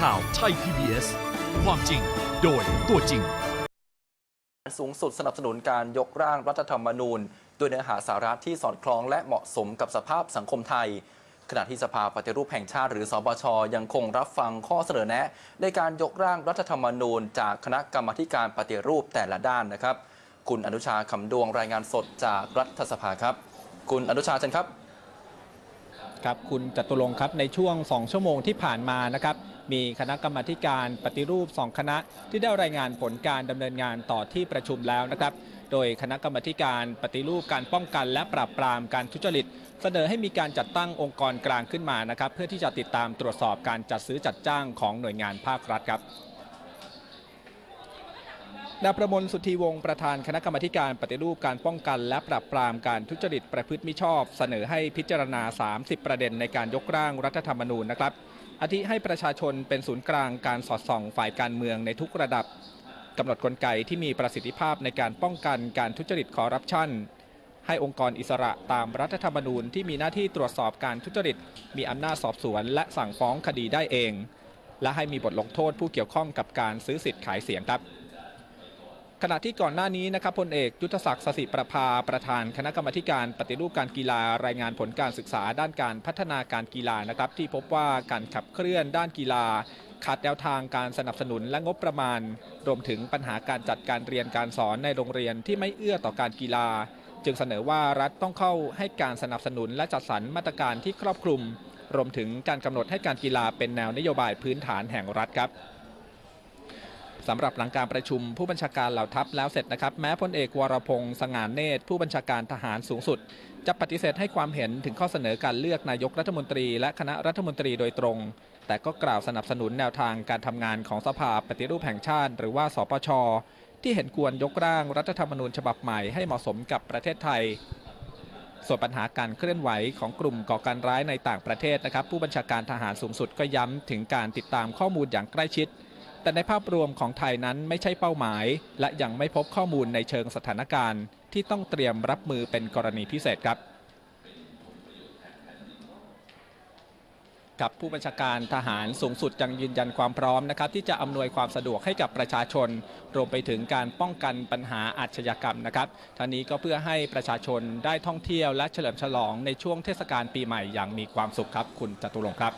ข่าวไทย PBS ความจริงโดยตัวจริง สูงสุดสนับสนุนการยกร่างรัฐธรรมนูญด้วยเนื้อหาสาระที่สอดคล้องและเหมาะสมกับสภาพสังคมไทย ขณะที่สภาปฏิรูปแห่งชาติหรือสบชยังคงรับฟังข้อเสนอแนะ ในการยกร่างรัฐธรรมนูญ จากคณะกรรมาธิการปฏิรูปแต่ละด้านนะครับ คุณอนุชาคำดวงรายงานสดจากรัฐสภาครับ คุณอนุชาเชิญครับครับคุณจตุรงค์ครับในช่วง 2 ชั่วโมงที่ผ่านมานะครับ มีคณะกรรมาการปฏิรูป 2 คณะที่ได้รายงานผลการดำเนินงานต่อที่ประชุมแล้วนะครับ โดยคณะกรรมาการปฏิรูปการป้องกันและปราบปรามการทุจริต เสนอให้มีการจัดตั้งองค์กรกลางขึ้นมานะครับ เพื่อที่จะติดตามตรวจสอบการจัดซื้อจัดจ้างของหน่วยงานภาครัฐครับดาประมลสุธีวงศ์ประธานคณะกรรมการปฏิรูปการป้องกันและปราบปรามการทุจริตประพฤติมิชอบ เสนอให้พิจารณา 30 ประเด็นในการยกร่างรัฐธรรมนูญนะครับ อาทิให้ประชาชนเป็นศูนย์กลางการสอดส่องฝ่ายการเมืองในทุกระดับกำหนดกลไกที่มีประสิทธิภาพในการป้องกันการทุจริตคอร์รัปชันให้องค์กรอิสระตามรัฐธรรมนูญที่มีหน้าที่ตรวจสอบการทุจริต มีอำนาจสอบสวน และสั่งฟ้องคดีได้เอง และให้มีบทลงโทษผู้เกี่ยวข้องกับการซื้อสิทธิ์ขายเสียงครับ ขณะที่ก่อนหน้านี้นะครับพลเอกยุทธศักดิ์สสิประภาประธานคณะกรรมการปฏิรูปการกีฬารายงานผลการศึกษาด้านการพัฒนาการกีฬานะครับ ที่พบว่าการขับเคลื่อนด้านกีฬา ขาดแนวทางการสนับสนุนและงบประมาณ รวมถึงปัญหาการจัดการเรียนการสอนในโรงเรียนที่ไม่เอื้อต่อการกีฬา จึงเสนอว่ารัฐต้องเข้าให้การสนับสนุนและจัดสรรมาตรการที่ครอบคลุม รวมถึงการกำหนดให้การกีฬาเป็นแนวนโยบายพื้นฐานแห่งรัฐครับ สำหรับหลังการประชุมผู้บัญชาการเหล่าทัพแล้วเสร็จนะครับ แม้พลเอกวรพงศ์สง่านเนตร ผู้บัญชาการทหารสูงสุด จะปฏิเสธให้ความเห็นถึงข้อเสนอการเลือกนายกรัฐมนตรีและคณะรัฐมนตรีโดยตรง แต่ก็กล่าวสนับสนุนแนวทางการทำงานของสภาปฏิรูปแห่งชาติ หรือว่าสปชที่เห็นควรยกร่างรัฐธรรมนูญฉบับใหม่ให้เหมาะสมกับประเทศไทยส่วนปัญหาการเคลื่อนไหวของกลุ่มก่อการร้ายในต่างประเทศนะครับ ผู้บัญชาการทหารสูงสุดก็ย้ำถึงการติดตามข้อมูลอย่างใกล้ชิด แต่ในภาพรวมของไทยนั้นไม่ใช่เป้าหมาย และยังไม่พบข้อมูลในเชิงสถานการณ์ ที่ต้องเตรียมรับมือเป็นกรณีพิเศษครับ กับผู้บัญชาการทหารสูงสุดยังยืนยันความพร้อมนะครับที่จะอำนวยความสะดวกให้กับประชาชน รวมไปถึงการป้องกันปัญหาอาชญากรรมนะครับท่านี้ก็เพื่อให้ประชาชนได้ท่องเที่ยวและเฉลิมฉลองในช่วงเทศกาลปีใหม่อย่างมีความสุขครับ คุณจตุรงค์ครับ